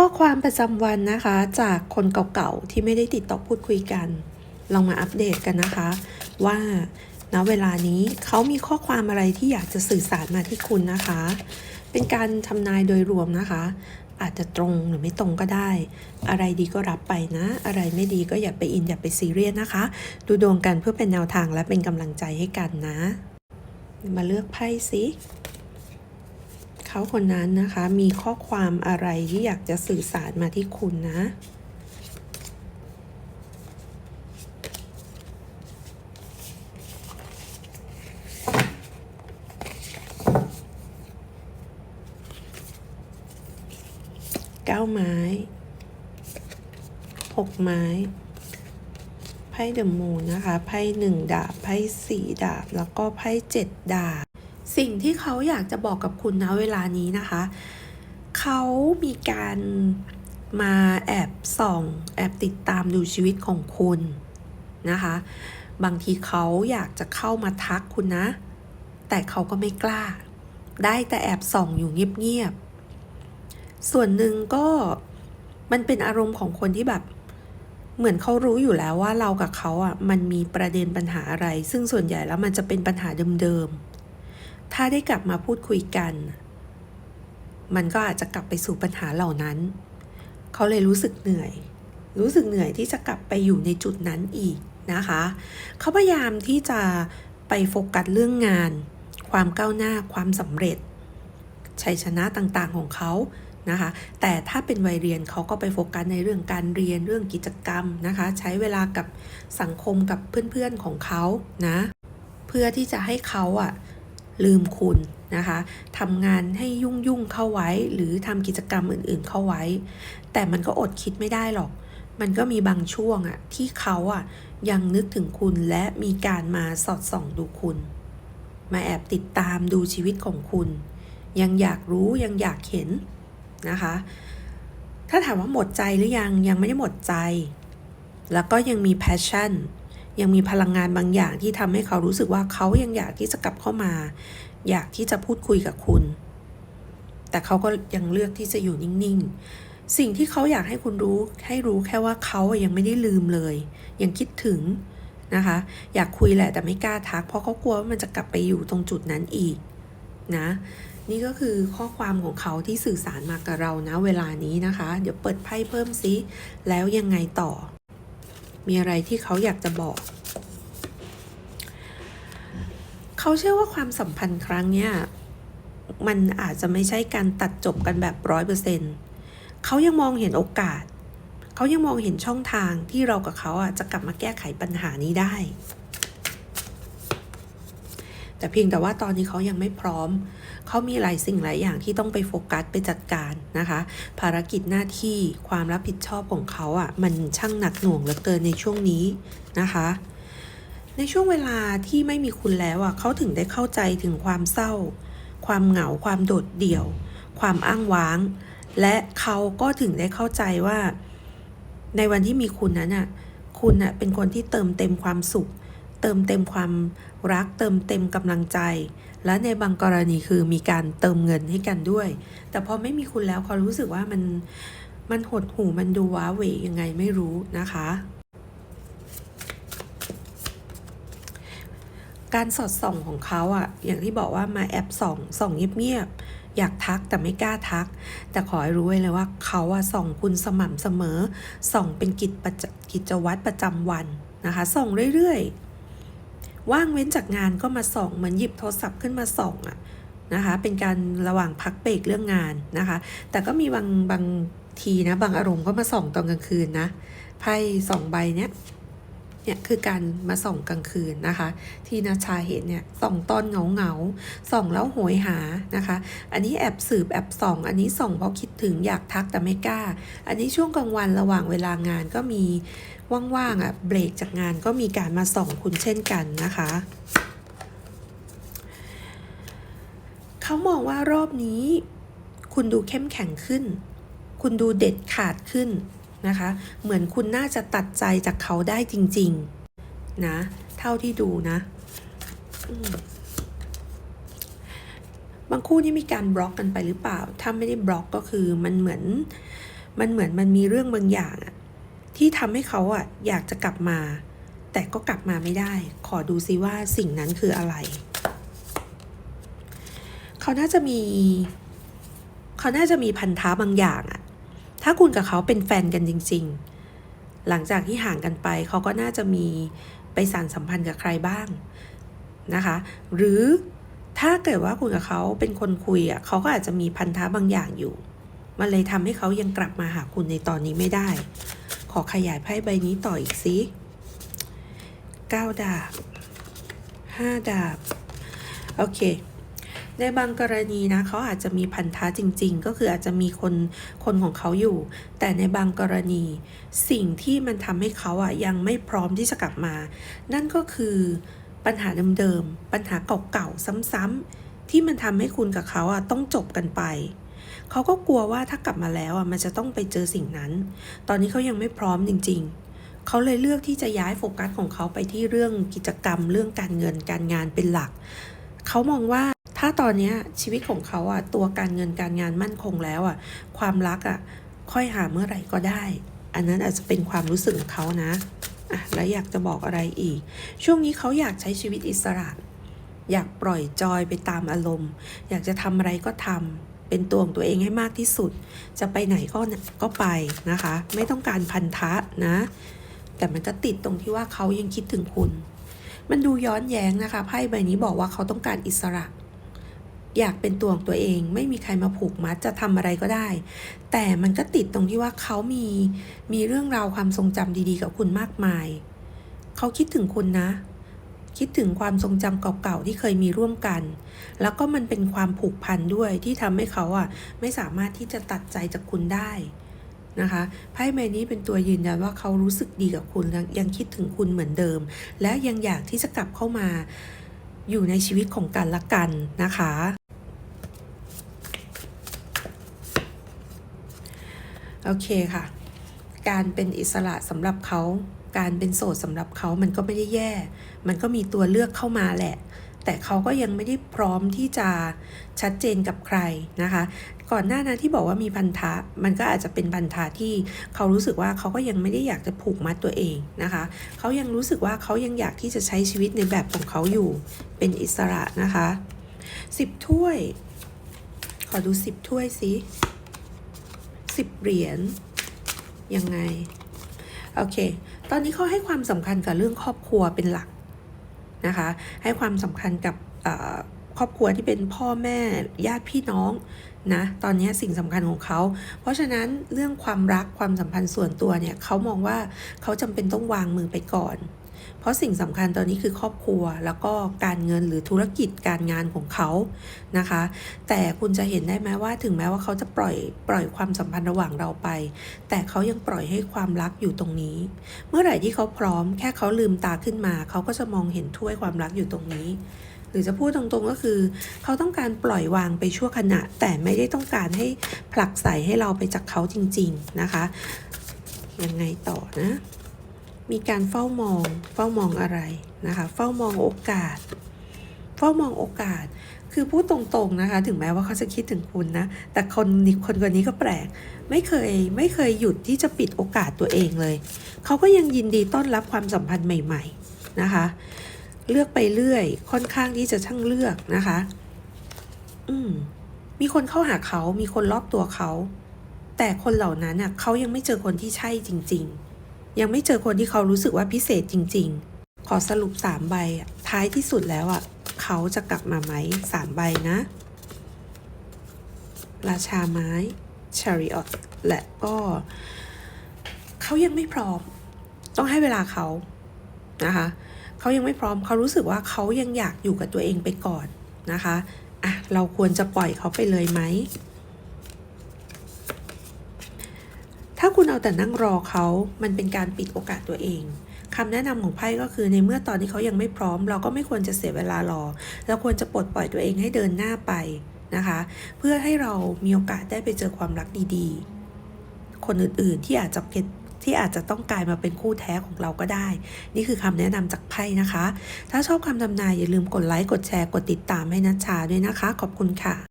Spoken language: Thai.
ข้อความประจำวันนะคะ จากคนเก่าๆที่ไม่ได้ติดต่อพูดคุยกัน ลองมาอัปเดตกันนะคะ ว่าณเวลานี้เขามีข้อความอะไรที่อยากจะสื่อสารมาที่คุณนะคะ เป็นการทำนายโดยรวมนะคะ อาจจะตรงหรือไม่ตรงก็ได้ อะไรดีก็รับไปนะ อะไรไม่ดีก็อย่าไปอินอย่าไปซีเรียสนะคะ ดูดวงกันเพื่อเป็นแนวทางและเป็นกำลังใจให้กันนะ มาเลือกไพ่สิ เขาคนนั้นนะคะ มีข้อความอะไรที่อยากจะสื่อสารมาที่คุณนะเก้าไม้หกไม้ ไพ่เดอะมูนนะคะ ไพ่หนึ่งดาบ ไพ่สี่ดาบ แล้วก็ไพ่เจ็ดดาบ สิ่งที่เขาอยากจะบอกกับคุณนะเวลานี้นะคะ เขามีการมาแอบส่อง แอบติดตามดูชีวิตของคุณนะคะ บางทีเขาอยากจะเข้ามาทักคุณนะ แต่เขาก็ไม่กล้า ได้แต่แอบส่องอยู่เงียบๆ ส่วนหนึ่งก็มันเป็นอารมณ์ของคนที่แบบ เหมือนเขารู้อยู่แล้วว่าเรากับเขาอะมันมีประเด็นปัญหาอะไร ซึ่งส่วนใหญ่แล้วมันจะเป็นปัญหาเดิมๆ ถ้าได้กลับมาพูดคุยกัน มันก็อาจจะกลับไปสู่ปัญหาเหล่านั้น เขาเลยรู้สึกเหนื่อย รู้สึกเหนื่อยที่จะกลับไปอยู่ในจุดนั้นอีกนะคะ เขาพยายามที่จะไปโฟกัสเรื่องงาน ความก้าวหน้า ความสำเร็จ ชัยชนะต่างๆของเขานะคะ แต่ถ้าเป็นวัยเรียนเขาก็ไปโฟกัสในเรื่องการเรียนเรื่องกิจกรรมนะคะ ใช้เวลากับสังคมกับเพื่อนๆของเขานะ เพื่อที่จะให้เขาอะ ลืมคุณนะคะทำงานให้ยุ่งๆเข้าไว้ หรือทำกิจกรรมอื่นๆเข้าไว้ แต่มันก็อดคิดไม่ได้หรอก มันก็มีบางช่วงอะที่เขาอะยังนึกถึงคุณและมีการมาสอดส่องดูคุณ มาแอบติดตามดูชีวิตของคุณ ยังอยากรู้ยังอยากเห็นนะคะ ถ้าถามว่าหมดใจหรือยังยังไม่ได้หมดใจ แล้วก็ยังมี passion ยังมีพลังงานบางอย่างที่ทำให้เขารู้สึกว่าเขายังอยากที่จะกลับเข้ามา อยากที่จะพูดคุยกับคุณ แต่เขาก็ยังเลือกที่จะอยู่นิ่งๆ สิ่งที่เขาอยากให้คุณรู้ให้รู้แค่ว่าเขายังไม่ได้ลืมเลย ยังคิดถึงนะคะ อยากคุยแหละแต่ไม่กล้าทัก เพราะเขากลัวว่ามันจะกลับไปอยู่ตรงจุดนั้นอีกนะนี่ก็คือข้อความของเขาที่สื่อสารมากับเรานะเวลานี้นะคะ เดี๋ยวเปิดไพ่เพิ่มซิแล้วยังไงต่อ มีอะไรที่เขาอยากจะบอก เขาเชื่อว่าความสัมพันธ์ครั้งเนี้ยมันอาจจะไม่ใช่การตัดจบกันแบบร้อยเปอร์เซ็นต์เขายังมองเห็นโอกาส เขายังมองเห็นช่องทางที่เรากับเขาอะจะกลับมาแก้ไขปัญหานี้ได้ แต่เพียงแต่ว่าตอนนี้เขายังไม่พร้อม เขามีหลายสิ่งหลายอย่างที่ต้องไปโฟกัสไปจัดการนะคะ ภารกิจหน้าที่ความรับผิดชอบของเขาอะ่ะมันช่างหนักหน่วงเหลือเกินในช่วงนี้นะคะ ในช่วงเวลาที่ไม่มีคุณแล้วอะ่ะเขาถึงได้เข้าใจถึงความเศร้า ความเหงาความโดดเดี่ยว ความอ้างว้าง และเขาก็ถึงได้เข้าใจว่า ในวันที่มีคุณนั้นอะคุณอะเป็นคนที่เติมเต็มความสุข เติมเต็มความ รักเติมเต็มกำลังใจ และในบางกรณีคือมีการเติมเงินให้กันด้วย แต่พอไม่มีคุณแล้วเขารู้สึกว่ามันมันหดหู่มันดูว้าเหวยังไงไม่รู้นะคะการสอดส่องของเขาอะอย่างที่บอกว่ามาแอบส่องส่องเงียบๆอยากทักแต่ไม่กล้าทัก แต่ขอให้รู้ไว้เลยว่าเขาอะส่องคุณสม่ำเสมอส่องเป็นกิจประจกิจวัตรประจำวันนะคะ ส่องเรื่อยๆ ว่างเว้นจากงานก็มาส่องเหมือนหยิบโทรศัพท์ขึ้นมาส่องอะนะคะ เป็นการระหว่างพักเบรกเรื่องงานนะคะ แต่ก็มีบางบางทีนะบางอารมณ์ก็มาส่องตอนกลางคืนนะไพ่สองใบเนี้ย เนี่ยคือการมาส่องกลางคืนนะคะ ที่นาชาเห็นเนี่ยส่องตอนเหงาเหงาส่องแล้วโหยหานะคะ อันนี้แอบสืบแอบส่อง อันนี้ส่องเพราะคิดถึงอยากทักแต่ไม่กล้า อันนี้ช่วงกลางวันระหว่างเวลางานก็มีว่างๆอะเบรกจากงานก็มีการมาส่องคุณเช่นกันนะคะเขามองว่ารอบนี้ คุณดูเข้มแข็งขึ้น คุณดูเด็ดขาดขึ้น นะคะ เหมือนคุณน่าจะตัดใจจากเขาได้จริง ๆ นะ เท่าที่ดูนะบางคู่นี่มีการบล็อกกันไปหรือเปล่า ถ้าไม่ได้บล็อกก็คือมันเหมือน มันเหมือนมันมีเรื่องบางอย่างที่ทำให้เขาอะอยากจะกลับมา แต่ก็กลับมาไม่ได้ ขอดูซิว่าสิ่งนั้นคืออะไร เขาน่าจะมี เขาน่าจะมีพันธะบางอย่างอะ ถ้าคุณกับเขาเป็นแฟนกันจริง ๆ หลังจากที่ห่างกันไปเขาก็น่าจะมีไปสานสัมพันธ์กับใครบ้างนะคะ หรือถ้าเกิดว่าคุณกับเขาเป็นคนคุยอะเขาก็อาจจะมีพันธะบางอย่างอยู่ มันเลยทำให้เขายังกลับมาหาคุณในตอนนี้ไม่ได้ ขอขยายไพ่ใบนี้ต่ออีกสิเก้าดาบห้าดาบ โอเค ในบางกรณีนะเขาอาจจะมีพันธะจริง ๆ ก็คืออาจจะมีคนคนของเขาอยู่ แต่ในบางกรณีสิ่งที่มันทำให้เขาอะยังไม่พร้อมที่จะกลับมา นั่นก็คือปัญหาเดิมๆปัญหาเก่าๆซ้ำๆที่มันทำให้คุณกับเขาอะต้องจบกันไปเขาก็กลัวว่าถ้ากลับมาแล้วอะมันจะต้องไปเจอสิ่งนั้น ตอนนี้เขายังไม่พร้อมจริง ๆ เขาเลยเลือกที่จะย้ายโฟกัสของเขาไปที่เรื่องกิจกรรม เรื่องการเงินการงานเป็นหลัก เขามองว่า ถ้าตอนนี้ชีวิตของเขาอะตัวการเงินการงานมั่นคงแล้วอะ ความรักอะ ค่อยหาเมื่อไหร่ก็ได้ อันนั้นอาจจะเป็นความรู้สึกของเขานะอะแล้วอยากจะบอกอะไรอีก ช่วงนี้เขาอยากใช้ชีวิตอิสระ อยากปล่อยจอยไปตามอารมณ์ อยากจะทำอะไรก็ทำเป็นตัวของตัวเองให้มากที่สุด จะไปไหนก็ก็ไปนะคะ ไม่ต้องการพันธะนะ แต่มันจะติดตรงที่ว่าเขายังคิดถึงคุณ มันดูย้อนแย้งนะคะ ไพ่ใบนี้บอกว่าเขาต้องการอิสระ อยากเป็นตัวของตัวเอง ไม่มีใครมาผูกมัดจะทำอะไรก็ได้ แต่มันก็ติดตรงที่ว่าเขามีมีเรื่องราวความทรงจำดีๆ กับคุณมากมาย เขาคิดถึงคุณนะ คิดถึงความทรงจำเก่าๆที่เคยมีร่วมกัน แล้วก็มันเป็นความผูกพันด้วยที่ทำให้เขาอะไม่สามารถที่จะตัดใจจากคุณได้นะคะไพ่ใบนี้เป็นตัวยืนยันว่าเขารู้สึกดีกับคุณยังยังคิดถึงคุณเหมือนเดิม และยังอยากที่จะกลับเข้ามาอยู่ในชีวิตของกันและกันนะคะ โอเคค่ะ การเป็นอิสระสำหรับเขาการเป็นโสดสำหรับเขามันก็ไม่ได้แย่ มันก็มีตัวเลือกเข้ามาแหละ แต่เขาก็ยังไม่ได้พร้อมที่จะชัดเจนกับใครนะคะ ก่อนหน้านั้นที่บอกว่ามีพันธะ มันก็อาจจะเป็นพันธะที่เขารู้สึกว่าเขาก็ยังไม่ได้อยากจะผูกมัดตัวเองนะคะ เขายังรู้สึกว่าเขายังอยากที่จะใช้ชีวิตในแบบของเขาอยู่ เป็นอิสระนะคะสิบถ้วย ขอดูสิบถ้วยสิ สิบเหรียญยังไง โอเค ตอนนี้เขาให้ความสำคัญกับเรื่องครอบครัวเป็นหลักนะคะ ให้ความสำคัญกับครอบครัวที่เป็นพ่อแม่ญาติพี่น้องนะ ตอนนี้สิ่งสำคัญของเขา เพราะฉะนั้นเรื่องความรักความสัมพันธ์ส่วนตัวเนี่ยเขามองว่าเขาจำเป็นต้องวางมือไปก่อน เพราะสิ่งสำคัญตอนนี้คือครอบครัวแล้วก็การเงินหรือธุรกิจการงานของเขานะคะ แต่คุณจะเห็นได้ไหมว่าถึงแม้ว่าเขาจะปล่อยปล่อยความสัมพันธ์ระหว่างเราไป แต่เขายังปล่อยให้ความรักอยู่ตรงนี้ เมื่อไหร่ที่เขาพร้อมแค่เขาลืมตาขึ้นมา เขาก็จะมองเห็นถ้วยความรักอยู่ตรงนี้ หรือจะพูดตรงๆก็คือ เขาต้องการปล่อยวางไปชั่วขณะ แต่ไม่ได้ต้องการให้ผลักใส่ให้เราไปจากเขาจริง ๆนะคะยังไงต่อนะ มีการเฝ้ามอง เฝ้ามองอะไรนะคะ เฝ้ามองโอกาส เฝ้ามองโอกาส คือพูดตรงๆนะคะ ถึงแม้ว่าเขาจะคิดถึงคุณนะ แต่คนคนคนนี้ก็แปลก ไม่เคยไม่เคยหยุดที่จะปิดโอกาสตัวเองเลย เขาก็ยังยินดีต้อนรับความสัมพันธ์ใหม่ ๆนะคะ เลือกไปเรื่อย ค่อนข้างที่จะช่างเลือกนะคะ อืม มีคนเข้าหาเขา มีคนรอบตัวเขา แต่คนเหล่านั้นน่ะเขายังไม่เจอคนที่ใช่จริง ๆ ยังไม่เจอคนที่เขารู้สึกว่าพิเศษจริง ๆ ขอสรุปสามใบ ท้ายที่สุดแล้วอะ เขาจะกลับมาไหมสามใบนะ ราชาไม้ชาริออตและก็เขายังไม่พร้อม ต้องให้เวลาเขานะคะเขายังไม่พร้อมเขารู้สึกว่าเขายังอยากอยู่กับตัวเองไปก่อนนะคะอะเราควรจะปล่อยเขาไปเลยไหม ถ้าคุณเอาแต่นั่งรอเขามันเป็นการปิดโอกาสตัวเองคำแนะนำของไพ่ก็คือในเมื่อตอนที่เขายังไม่พร้อม เราก็ไม่ควรจะเสียเวลารอเราควรจะปลดปล่อยตัวเองให้เดินหน้าไปนะคะ เพื่อให้เรามีโอกาสได้ไปเจอความรักดีๆ คนอื่นๆที่อาจจะเป็นที่อาจจะต้องกลายมาเป็นคู่แท้ของเราก็ได้ นี่คือคำแนะนำจากไพ่นะคะ ถ้าชอบคำทำนายอย่าลืมกดไลค์กดแชร์กดติดตามให้นัชชาด้วยนะคะ ขอบคุณค่ะ